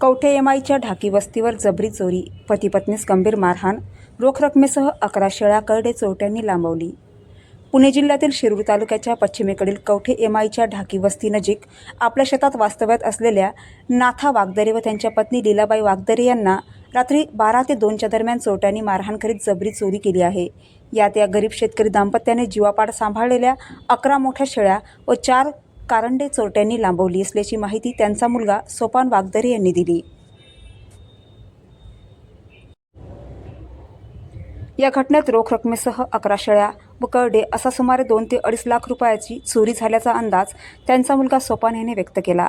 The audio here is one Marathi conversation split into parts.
कवठे एमआयच्या ढाकी वस्तीवर जबरी चोरी पतीपत्नीस गंभीर मारहाण रोख रकमेसह अकरा शेळा करडे चोरट्यांनी लांबवली. पुणे जिल्ह्यातील शिरूर तालुक्याच्या पश्चिमेकडील कवठे एमआयच्या ढाकी वस्तीनजीक आपल्या शेतात वास्तव्यात असलेल्या नाथा वागदरे व त्यांच्या पत्नी लीलाबाई वागदरे यांना रात्री बारा ते दोनच्या दरम्यान चोरट्यांनी मारहाण करीत जबरी चोरी केली आहे. यात या गरीब शेतकरी दाम्पत्याने जीवापाड सांभाळलेल्या अकरा मोठ्या शेळ्या व चार कारंडे चोरट्यांनी लांबवली असल्याची माहिती त्यांचा मुलगा सोपान वागदरे यांनी दिली. या घटनेत रोख रकमेसह अकरा शेळ्या व करडे असा सुमारे दोन ते अडीच लाख रुपयाची चोरी झाल्याचा अंदाज त्यांचा मुलगा सोपान याने व्यक्त केला.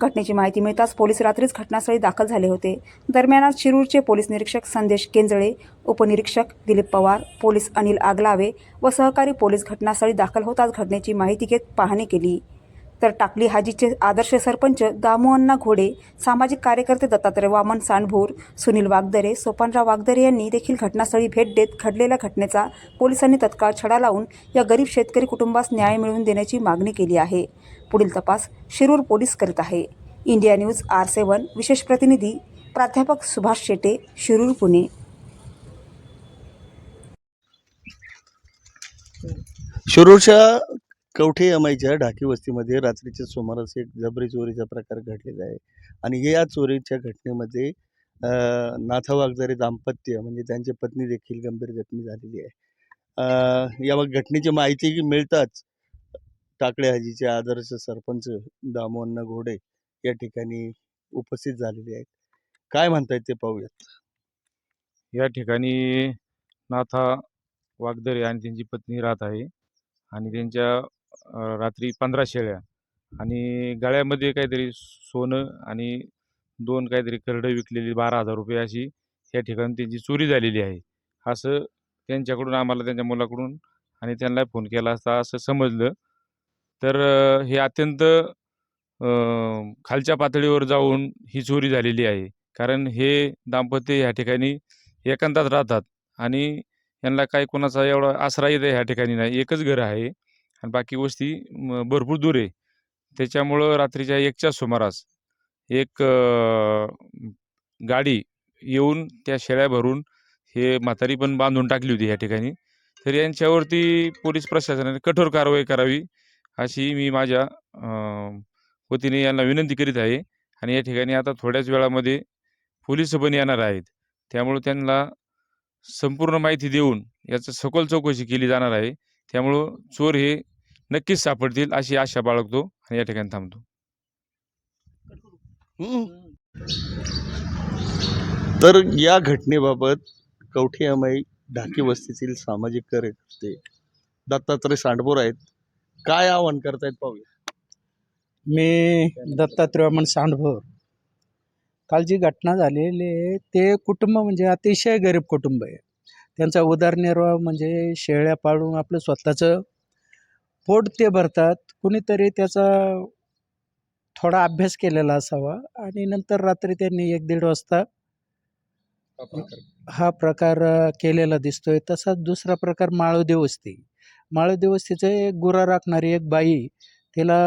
घटनेची माहिती मिळताच पोलीस रात्रीच घटनास्थळी दाखल झाले होते. दरम्यान आज शिरूरचे पोलीस निरीक्षक संदेश केंजळे उपनिरीक्षक दिलीप पवार पोलीस अनिल आगलावे व सहकारी पोलीस घटनास्थळी दाखल होताच घटनेची माहिती घेत पाहणी केली. तर टाकली हाजीचे आदर्श सरपंच दामोअण्णा घोडे सामाजिक कार्यकर्ते दत्तात्रय वामन सांडभोर सुनील वागदरे सोपानराव वागदरे यांनी देखील घटनास्थळी भेट देत घडलेल्या घटनेचा पोलिसांनी तत्काळ छडा लावून या गरीब शेतकरी कुटुंबास न्याय मिळवून देण्याची मागणी केली आहे. पुढील तपास शिरूर पोलीस करीत आहे. इंडिया न्यूज आर सेवन विशेष प्रतिनिधी प्राध्यापक सुभाष शेटे शिरूर पुणे. शिरूरच्या कवठे एमआयच्या ढाकी वस्तीमध्ये रात्रीच्या सुमारास एक जबरी चोरीचा प्रकार घडलेला आहे. आणि या चोरीच्या घटनेमध्ये नाथा वागदारे दाम्पत्य म्हणजे त्यांची पत्नी देखील गंभीर जखमी झालेली आहे. या घटनेची माहिती मिळताच टाकळे हाजीचे आदर्श सरपंच दामोअन्न घोडे या ठिकाणी उपस्थित झालेले आहेत. काय म्हणतायत ते पाहूयात. या ठिकाणी नाथा वागदरे आणि त्यांची पत्नी राहत आहे. आणि त्यांच्या रात्री पंधरा शेळ्या आणि गळ्यामध्ये काहीतरी सोनं आणि दोन काहीतरी करडं विकलेली बारा हजार रुपये अशी या ठिकाणी त्यांची चोरी झालेली आहे. असं त्यांच्याकडून आम्हाला त्यांच्या मुलाकडून आणि त्यांना फोन केला असता असं समजलं. तर हे अत्यंत खालच्या पातळीवर जाऊन ही चोरी झालेली आहे. कारण हे दाम्पत्य ह्या ठिकाणी एकांतात राहतात आणि यांना काही कोणाचा एवढा आसरा येत ह्या ठिकाणी नाही. एकच घर आहे. आणि बाकी वस्ती भरपूर दूर आहे. त्याच्यामुळं रात्रीच्या एकच्या सुमारास एक गाडी येऊन त्या शेळ्या भरून हे म्हातारी पण बांधून टाकली होती या ठिकाणी. तर यांच्यावरती पोलीस प्रशासनाने कठोर कारवाई करावी अशी मी माझ्या वतीने यांना विनंती करीत आहे. आणि या ठिकाणी आता थोड्याच वेळामध्ये पोलीस पण येणार आहेत. त्यामुळं त्यांना संपूर्ण माहिती देऊन याचं सखोल चौकशी केली जाणार आहे. त्यामुळं चोर हे नक्कीच सापडतील अशी आशा बाळगतो आणि या ठिकाणी थांबतो. तर या घटनेबाबत कवठे अमाई ढाकी वस्तीतील सामाजिक कार्यकर्ते दत्तात्रय सांडबोर आहेत. काय आवाहन करतायत पाहूया. मी दत्तात्रय वामन सांडभोर काल जी घटना झालेली आहे ते कुटुंब म्हणजे अतिशय गरीब कुटुंब आहे. त्यांचा उदरनिर्वाह म्हणजे शेळ्या पाळून आपलं स्वतःचं पोट ते भरतात. कुणीतरी त्याचा थोडा अभ्यास केलेला असावा आणि नंतर रात्री त्यांनी एक दीड वाजता हा प्रकार. केलेला दिसतोय. तसाच दुसरा प्रकार माळोदे वस्ती. माळोदे वस्तीचं एक गुरा राखणारी एक बाई तिला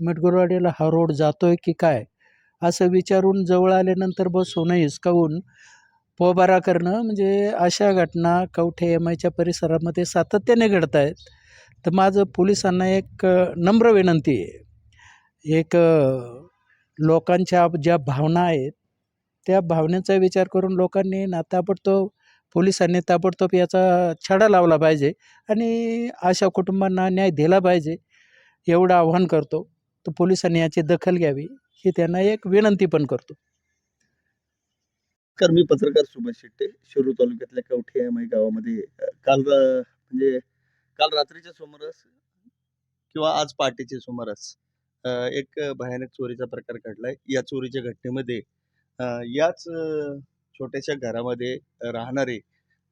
मिठगुरवाडीला हा रोड जातोय की काय? असं विचारून जवळ आल्यानंतर बसून हिसकावून पोबारा करणं म्हणजे अशा घटना कवठे एम आयच्या परिसरामध्ये सातत्याने घडत आहेत. तर माझं पोलिसांना एक नम्र विनंती आहे. एक लोकांच्या ज्या भावना आहेत त्या भावनेचा विचार करून लोकांनी ना ताबडतोब पोलिसांनी ताबडतोब याचा छडा लावला पाहिजे आणि अशा कुटुंबांना न्याय दिला पाहिजे एवढं आव्हान करतो. तर पोलिसांनी याची दखल घ्यावी ही त्यांना एक विनंती पण करतो. नमस्कार मी पत्रकार सुभाष शेट्टे शिरूर तालुक्यातल्या कवठे अमाई गावामध्ये काल म्हणजे काल रात्रीच्या सुमारास किंवा आज पहाटेच्या सुमारास एक भयानक चोरीचा प्रकार घडलाय. या चोरीच्या घटनेमध्ये याच छोट्याशा घरामध्ये राहणारे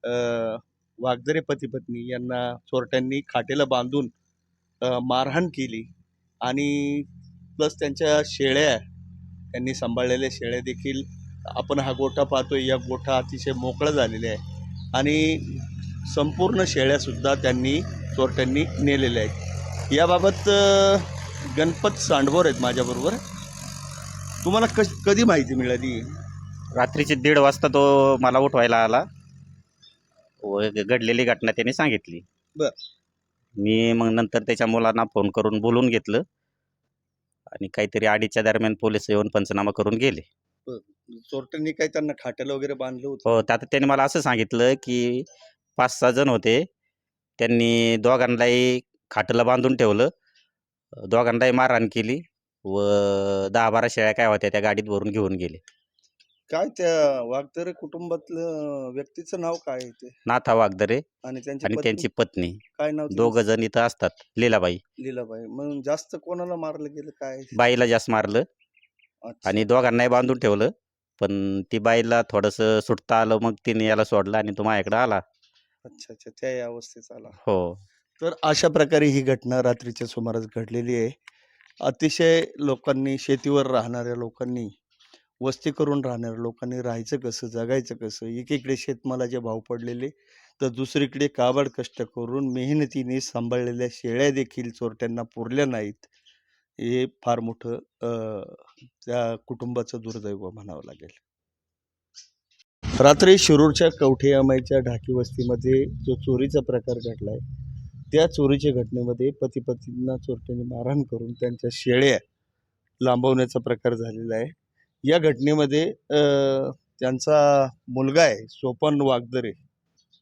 वाघदरे वागदरे पती पत्नी यांना चोरट्यांनी खाटेला बांधून मारहाण केली आणि प्लस त्यांच्या शेळ्या त्यांनी सांभाळलेल्या शेळ्या देखील आपण हा गोठा पाहतोय या गोठा अतिशय मोकळा झालेला आहे. आणि संपूर्ण शेळ्यासुद्धा त्यांनी चोरट्यांनी नेलेल्या आहेत. याबाबत गणपत सांडभोर आहेत माझ्याबरोबर. तुम्हाला कश कधी माहिती मिळाली? रात्रीचे दीड वाजता तो मला उठवायला आला. व घडलेली घटना त्याने सांगितली. बर. मी मग नंतर त्याच्या मुलांना फोन करून बोलून घेतलं. आणि काहीतरी अडीचच्या दरम्यान पोलीस येऊन पंचनामा करून गेले. चोरट्यांनी काही त्यांना खाट्याला वगैरे बांधलं होतं. हो त्यात त्यांनी मला असं सांगितलं की पाच सहा जण होते. त्यांनी दोघांनाही खाटला बांधून ठेवलं. दोघांनाही मारहाण केली व दहा बारा शेळ्या काय होत्या त्या गाडीत भरून घेऊन गेले. काय त्या वागदरे कुटुंबातलं व्यक्तीचं नाव काय आहे ते? नाथा वागदरे आणि त्यांची आणि पत्नी? त्यांची पत्नी. काय नाव दोघ जण इथं असतात लीलाबाई. लीलाबाई. म्हणून जास्त कोणाला मारलं गेलं? काय? बाईला जास्त मारलं. आणि दोघांनाही बांधून ठेवलं. पण ती बाईला थोडंसं सुटता आलं मग तिने याला सोडलं आणि तो माझ्याकडे आला. अच्छा अच्छा. त्या या अवस्थेत आला. हो. तर अशा प्रकारे ही घटना रात्रीच्या सुमारास घडलेली आहे. अतिशय लोकांनी शेतीवर राहणाऱ्या लोकांनी वस्ती करून राहणाऱ्या लोकांनी राहायचं कसं जगायचं कसं? एकीकडे शेतमालाचे भाव पडलेले तर दुसरीकडे काबड कष्ट करून मेहनतीने सांभाळलेल्या शेळ्या देखील चोरट्यांना पुरल्या नाहीत. हे फार मोठं त्या कुटुंबाचं दुर्दैव म्हणावं लागेल. रात्री शिरूरच्या कवठे अमाईच्या ढाकी वस्तीमध्ये जो चोरीचा प्रकार घडला आहे त्या चोरीच्या घटनेमध्ये पती पत्नींना चोरट्यांनी मारहाण करून त्यांच्या शेळ्या लांबवण्याचा प्रकार झालेला आहे. या घटनेमध्ये त्यांचा मुलगा आहे सोपन वागदरे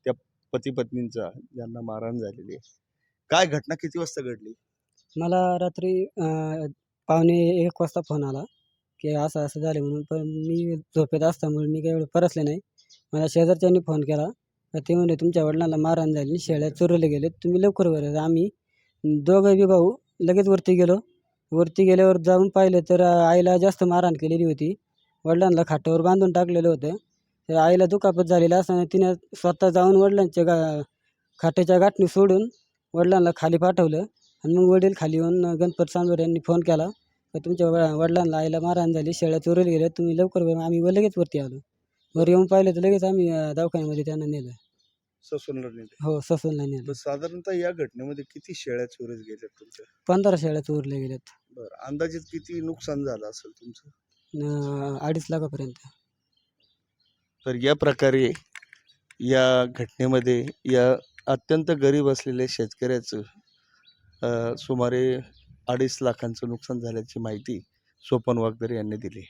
त्या पती पत्नींचा ज्यांना मारहाण झालेली आहे. काय घटना किती वाजता घडली? मला रात्री पावणे एक वाजता फोन आला की असं असं झालं म्हणून. पण मी झोपेत असल्यामुळे मी काही एवढं परसले नाही. मला शेजारच्यांनी फोन केला. तर ते म्हणले तुमच्या वडिलांना मारहाण झाली शेळ्या चोरले गेले तुम्ही लवकर वर आम्ही दोघं बी भाऊ लगेच वरती गेलो. वरती गेल्यावर जाऊन पाहिलं तर आईला जास्त मारहाण केलेली होती. वडिलांना खाटावर बांधून टाकलेलं होतं. तर आईला दुखापत झालेलं असताना तिने स्वतः जाऊन वडिलांच्या गा खाट्याच्या गाठणी सोडून वडिलांना खाली पाठवलं. आणि मग वडील खाली येऊन गणपत सांबर यांनी फोन केला. तर तुमच्या व- वडिलांना आईला मारहाण झाली शेळ्या चोरले गेल्या. तुम्ही लवकर आम्ही व लगेच वरती आलो. वर येऊन पाहिलं तर लगेच आम्ही दवाखान्यामध्ये त्यांना नेलं. ससूनला नेले. हो ससूनला नेलं. साधारणतः या घटनेमध्ये किती शेळ्या चोरीस गेल्या तुमच्या? पंधरा शेळ्या चोरल्या गेल्यात. बरं अंदाजित किती नुकसान झालं असेल तुमचं? अं, अडीच लाखापर्यंत. तर या प्रकारे या घटनेमध्ये या अत्यंत गरीब असलेल्या शेतकऱ्याचं सुमारे अडीच लाखांचं नुकसान झाल्याची माहिती सोपन वागदरे यांनी दिली.